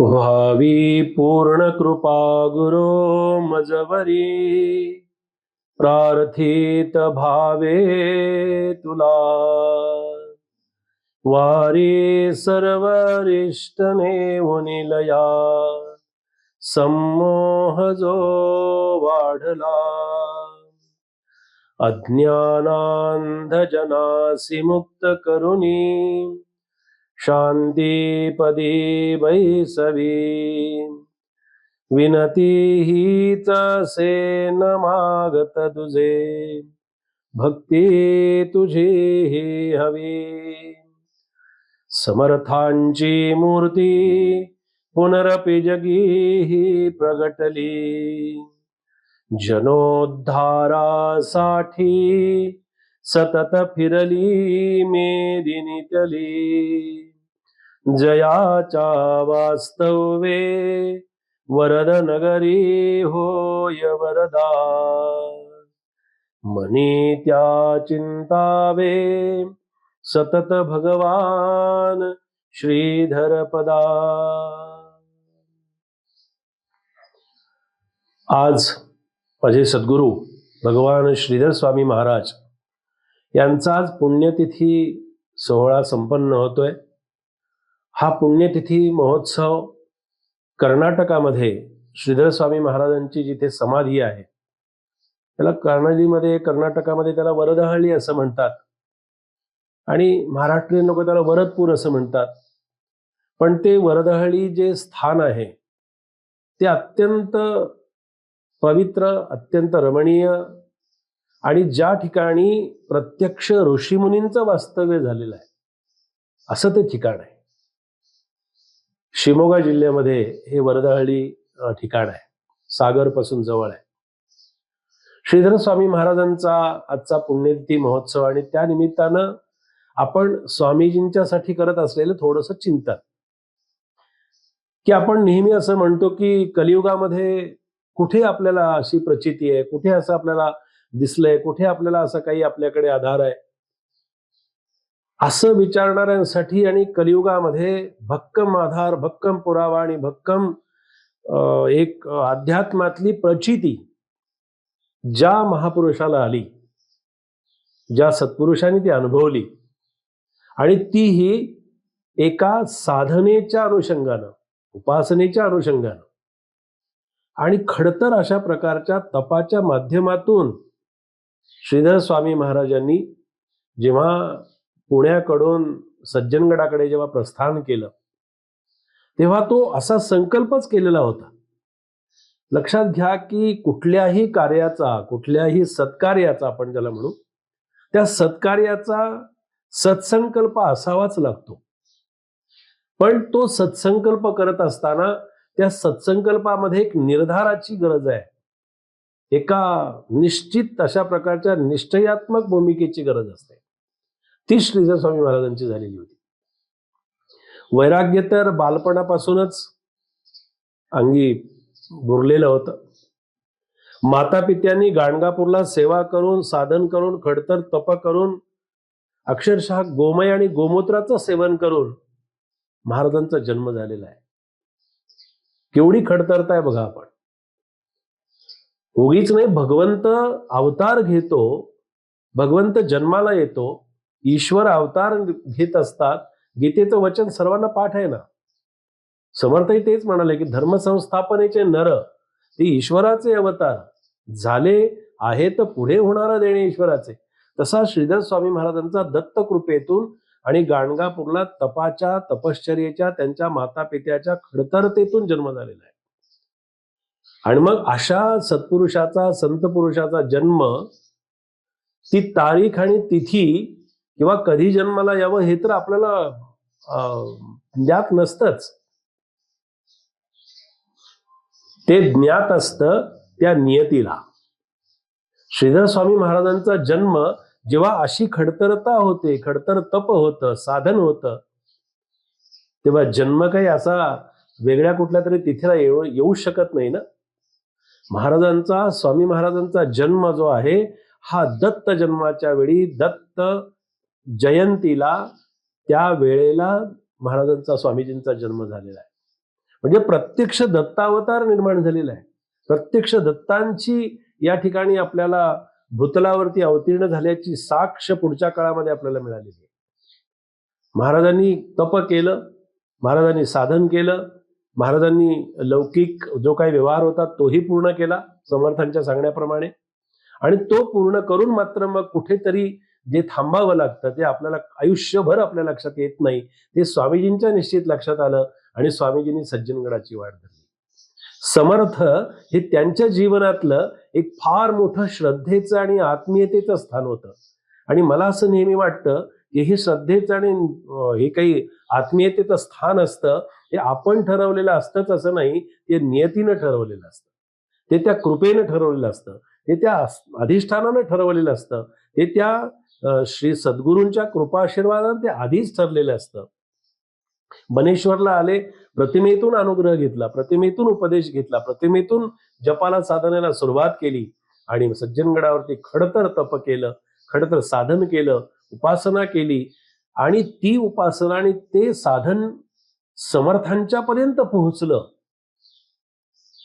व्हावी पूर्ण कृपा गुरो मजवरी। प्रार्थित भावे तुला। वारी सर्वरिष्ट नेवनिलया सम्मोह जो वाढला। अज्ञानांधजनासी मुक्त करुणी। शांतीपदी बैसवी विनती हीच से न मागत तुझे. भक्ती तुझी ही हवी. समर्थांची मूर्ती पुनरपि जगी ही प्रगटली. जनोद्धारासाठी सतत फिरली मेदिनीतली जयाच्या वास्तवे वरद नगरी होय वरदा। मनी त्या चिंतावे सतत भगवान श्रीधर पदा। आज माझे सद्गुरू भगवान श्रीधर स्वामी महाराज यांचा आज पुण्यतिथी सोहळा संपन्न होतोय. हा पुण्यतिथी महोत्सव कर्नाटकामध्ये श्रीधर स्वामी महाराजांची जिथे समाधी आहे त्याला कर्नालीमध्ये कर्नाटकामध्ये त्याला वरदहळी असं म्हणतात. आणि महाराष्ट्रीयन लोक त्याला वरदपूर असं म्हणतात. पण ते वरदहळी जे स्थान आहे ते अत्यंत पवित्र अत्यंत रमणीय आणि ज्या ठिकाणी प्रत्यक्ष ऋषीमुनींचं वास्तव्य झालेलं आहे असं ते ठिकाण आहे. शिमोगा जिल्ह्यामध्ये हे वरदहळ्ळी ठिकाण आहे. सागरपासून जवळ आहे. श्रीधर स्वामी महाराजांचा आजचा पुण्यतिथी महोत्सव आणि त्या निमित्तानं आपण स्वामीजींच्यासाठी करत असलेलं थोडंसं चिंतन. की आपण नेहमी असं म्हणतो की कलियुगामध्ये कुठे आपल्याला अशी प्रचिती आहे? कुठे असं आपल्याला दिसलंय? कुठे आपल्याला असं काही आपल्याकडे आधार आहे? असं विचारणाऱ्यांसाठी आणि कलियुगामध्ये भक्कम आधार भक्कम पुरावा आणि भक्कम एक अध्यात्मातली प्रचिती ज्या महापुरुषाला आली ज्या सत्पुरुषांनी ती अनुभवली आणि तीही एका साधनेच्या अनुषंगानं उपासनेच्या अनुषंगानं आणि खडतर अशा प्रकारच्या तपाच्या माध्यमातून श्रीधर स्वामी महाराजांनी जेव्हा पुण्याकडून सज्जनगडाकडे जेव्हा प्रस्थान केलं तेव्हा तो असा संकल्पच केलेला होता. लक्षात घ्या की कुठल्याही कार्याचा कुठल्याही सत्कार्याचा आपण ज्याला म्हणू त्या सत्कार्याचा सत्संकल्प असावाच लागतो. पण तो सत्संकल्प करत असताना त्या सत्संकल्पामध्ये एक निर्धाराची गरज आहे. एका निश्चित अशा प्रकारच्या निश्चयात्मक भूमिकेची गरज असते. ती श्रीधर स्वामी महाराजांची झालेली होती. वैराग्य तर बालपणापासूनच अंगी बुरलेलं होतं. माता पित्यांनी गाणगापूरला सेवा करून साधन करून खडतर तप करून अक्षरशः गोमय आणि गोमूत्राचं सेवन करून महाराजांचा जन्म झालेला आहे. केवढी खडतरताय बघा आपण. उगीच नाही भगवंत अवतार घेतो भगवंत जन्माला येतो ईश्वर अवतार घेत असतात. गीतेचं वचन सर्वांना पाठ आहे ना? समर्थही तेच म्हणाले की धर्मसंस्थापनेचे नर ते ईश्वराचे अवतार. झाले आहे तर पुढे होणारा देणे ईश्वराचे. तसा श्रीधर स्वामी महाराजांचा दत्त कृपेतून आणि गाणगापूरला तपाच्या तपश्चर्येच्या त्यांच्या माता पित्याच्या खडतरतेतून जन्म झालेला आहे. आणि मग अशा सत्पुरुषाचा संत पुरुषाचा जन्म ती तारीख आणि तिथी किंवा कधी जन्माला यावं हे तर आपल्याला अं, ज्ञात नसतंच. ते ज्ञात असतं त्या नियतीला. श्रीधर स्वामी महाराजांचा जन्म जेव्हा अशी खडतरता होते खडतर तप होतं साधन होतं तेव्हा जन्म काही असा वेगळ्या कुठल्या तरी तिथेला येऊ येऊ शकत नाही ना? महाराजांचा स्वामी महाराजांचा जन्म जो आहे हा दत्त जन्माच्या वेळी दत्त जयंतीला त्या वेळेला महाराजांचा स्वामीजींचा जन्म झालेला आहे. म्हणजे प्रत्यक्ष दत्तावतार निर्माण झालेला आहे. प्रत्यक्ष दत्तांची या ठिकाणी आपल्याला भूतलावरती अवतीर्ण झाल्याची साक्ष पुढच्या काळामध्ये आपल्याला मिळालेली आहे. महाराजांनी तप केलं महाराजांनी साधन केलं महाराजांनी लौकिक जो काही व्यवहार होता तोही पूर्ण केला समर्थांच्या सांगण्याप्रमाणे. आणि तो पूर्ण करून मात्र मग कुठेतरी जे थांबावं लागतं ते आपल्याला आयुष्यभर आपल्या लक्षात येत नाही. ते स्वामीजींच्या निश्चित लक्षात आलं आणि स्वामीजींनी सज्जनगडाची वाट धरली. समर्थ हे त्यांच्या जीवनातलं एक फार मोठं श्रद्धेचं आणि आत्मीयतेचं स्थान होतं. आणि मला असं नेहमी वाटतं की हे श्रद्धेचं आणि हे काही आत्मीयतेचं स्थान असतं ते आपण ठरवलेलं असतंच असं नाही ते नियतीनं ठरवलेलं असतं. ते त्या कृपेनं ठरवलेलं असतं. ते त्या अधिष्ठानानं ठरवलेलं असतं. ते त्या श्री सद्गुरूंच्या कृपाशीर्वादानं ते आधीच ठरलेलं असतं. बनेश्वरला आले प्रतिमेतून अनुग्रह घेतला प्रतिमेतून उपदेश घेतला प्रतिमेतून जपाला साधनेला सुरुवात केली आणि सज्जनगडावरती खडतर तप केलं खडतर साधन केलं उपासना केली आणि ती उपासना आणि ते साधन समर्थांच्या पर्यंत पोहोचलं.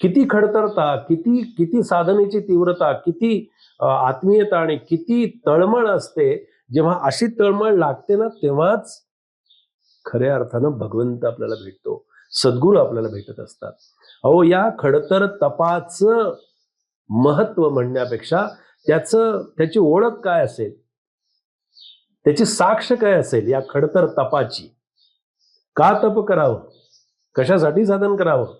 किती खडतरता किती किती साधनेची तीव्रता किती आत्मीयता आणि किती तळमळ असते जेव्हा अशी तळमळ लागते ना तेव्हाच खऱ्या अर्थानं भगवंत आपल्याला भेटतो सद्गुरू आपल्याला भेटत असतात. अहो या खडतर तपाचं महत्त्व म्हणण्यापेक्षा त्याच त्याची ओळख काय असेल? त्याची साक्ष काय असेल या खडतर तपाची? का तप करावं? कशासाठी साधन करावं?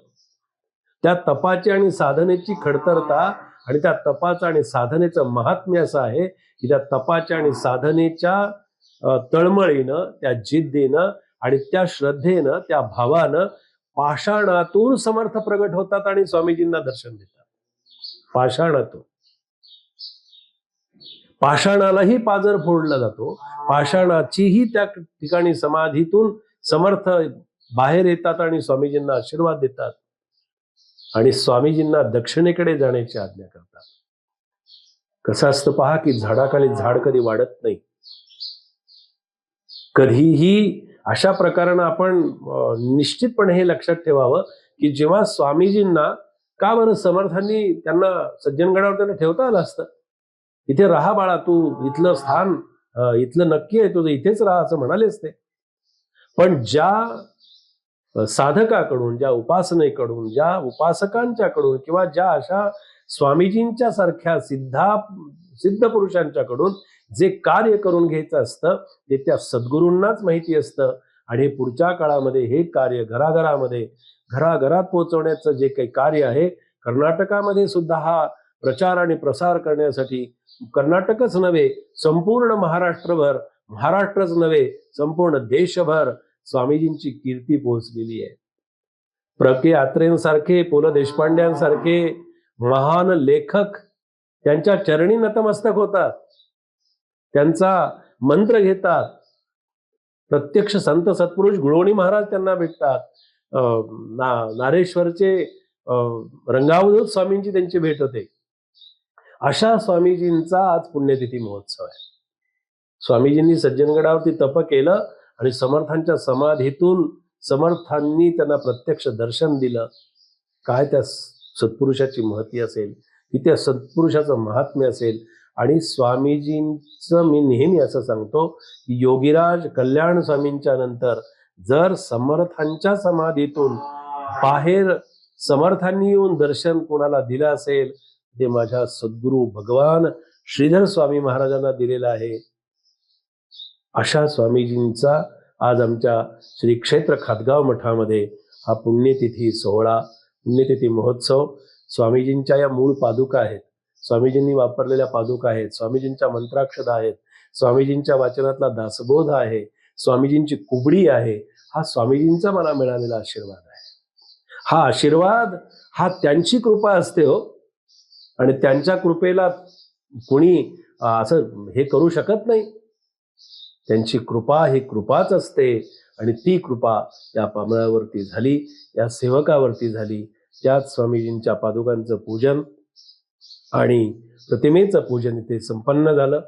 त्या तपाची आणि साधनेची खडतरता आणि त्या तपाचं आणि साधनेचं महात्म्य असं आहे की त्या तपाच्या आणि साधनेच्या तळमळीनं त्या जिद्दीनं आणि त्या श्रद्धेनं त्या भावानं पाषाणातून समर्थ प्रगट होतात आणि स्वामीजींना दर्शन देतात. पाषाणातून. पाषाणालाही पाजर फोडला जातो. पाषाणाचीही त्या ठिकाणी समाधीतून समर्थ बाहेर येतात आणि स्वामीजींना आशीर्वाद देतात. आणि स्वामीजींना दक्षिणेकडे जाण्याची आज्ञा करतात. कसं असतं पहा की झाडाखाली झाड कधी वाढत नाही. कधीही अशा प्रकारानं आपण निश्चितपणे हे लक्षात ठेवावं की जेव्हा स्वामीजींना का बरं समर्थांनी त्यांना सज्जनगडावर त्यांना ठेवता आलं असतं? इथे राहा बाळा तू इथलं स्थान इथलं नक्की आहे तुझं इथेच राहा असं म्हणाले ते पण ज्या साधकाकडून ज्या उपासनेकडून ज्या उपासकांच्याकडून किंवा ज्या अशा स्वामीजींच्या सारख्या सिद्धा सिद्ध पुरुषांच्याकडून जे कार्य करून घ्यायचं असतं ते त्या सद्गुरूंनाच माहिती असतं. आणि पुढच्या काळामध्ये हे कार्य घराघरामध्ये घराघरात पोहोचवण्याचं जे काही कार्य आहे कर्नाटकामध्ये सुद्धा हा प्रचार आणि प्रसार करण्यासाठी कर्नाटकच नव्हे संपूर्ण महाराष्ट्रभर महाराष्ट्रच नव्हे संपूर्ण देशभर स्वामीजींची कीर्ती पोहोचलेली आहे. प्र के यात्रेंसारखे पु ल देशपांड्यांसारखे महान लेखक त्यांच्या चरणी नतमस्तक होतात. त्यांचा मंत्र घेतात. प्रत्यक्ष संत सत्पुरुष गुळवणी महाराज त्यांना भेटतात. अं, ना नारेश्वरचे अं, रंगावधूत स्वामींची त्यांची भेट होते. अशा स्वामीजींचा आज पुण्यतिथी महोत्सव आहे. स्वामीजींनी सज्जनगडावरती तप केलं. आणि समर्थांच्या समाधीतून समर्थांनी त्यांना प्रत्यक्ष दर्शन दिलं. काय त्या सत्पुरुषाची महती असेल? की त्या सत्पुरुषाचं महात्म्य असेल? आणि स्वामीजींचं मी नेहमी असं सांगतो की योगीराज कल्याण स्वामींच्या नंतर जर समर्थांच्या समाधीतून बाहेर समर्थांनी येऊन दर्शन कोणाला दिलं असेल? ते माझ्या सद्गुरू भगवान श्रीधर स्वामी महाराजांना दिलेलं आहे. अशा स्वामीजींचा आज आमच्या श्री क्षेत्र खातगाव मठामध्ये हा पुण्यतिथी सोहळा पुण्यतिथी महोत्सव स्वामीजींच्या या मूळ पादुका आहेत. स्वामीजींनी वापरलेल्या पादुका आहेत स्वामीजींच्या मंत्राक्षदा आहेत स्वामीजींच्या वाचनातला दासबोध आहे स्वामीजींची कुबडी आहे हा स्वामीजींचा मला मिळालेला आशीर्वाद आहे. हा आशीर्वाद हा त्यांची कृपा असते हो. आणि त्यांच्या कृपेला कोणी असं हे करू शकत नाही. त्यांची कृपा ही कृपाच असते आणि ती कृपा या पामळावरती झाली या सेवकावरती झाली. त्याच स्वामीजींच्या पादुकांचं पूजन आणि प्रतिमेचं पूजन इथे संपन्न झालं.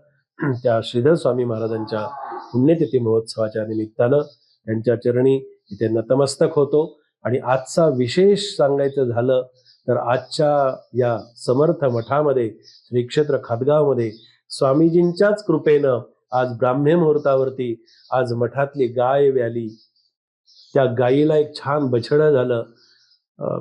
त्या श्रीधर स्वामी महाराजांच्या पुण्यतिथी महोत्सवाच्या निमित्तानं त्यांच्या चरणी इथे नतमस्तक होतो. आणि आजचा विशेष सांगायचं झालं तर आजच्या या समर्थ मठामध्ये श्री क्षेत्र खादगावमध्ये स्वामीजींच्याच कृपेनं आज ब्राह्म्य मुहूर्तावरती आज मठातली गाय व्याली. त्या गायीला एक छान बछडं झालं.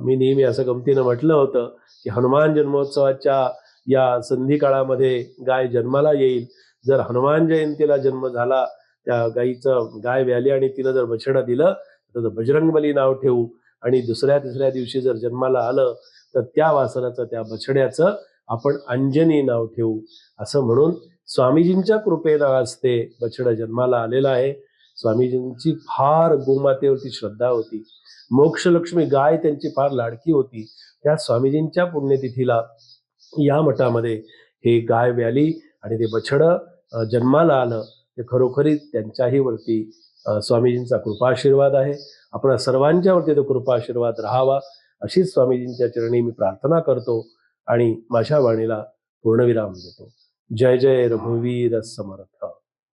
मी नेहमी असं गमतीनं म्हटलं होतं की हनुमान जन्मोत्सवाच्या या संधी काळामध्ये गाय जन्माला येईल. जर हनुमान जयंतीला जन्म झाला त्या गायीचं गाय व्याली आणि तिनं जर बछडं दिलं तर बजरंगबली नाव ठेवू. आणि दुसऱ्या तिसऱ्या दिवशी जर जन्माला आलं तर त्या वासराचं त्या बछड्याचं आपण अंजनी नाव ठेवू. असं म्हणून स्वामीजींच्या कृपेनं आज ते बछडं जन्माला आलेला आहे. स्वामीजींची फार गोमातेवरती श्रद्धा होती. मोक्षलक्ष्मी गाय त्यांची फार लाडकी होती. त्या स्वामीजींच्या पुण्यतिथीला या मठामध्ये हे गाय व्याली आणि ते बछडं जन्माला आलं. ते खरोखरी त्यांच्याही वरती अं, स्वामीजींचा कृपाशीर्वाद आहे. आपणा सर्वांच्यावरती तो कृपाशीर्वाद राहावा अशीच स्वामीजींच्या चरणी मी प्रार्थना करतो आणि माझ्या वाणीला पूर्णविराम देतो. जय जय रघुवीर समर्थ।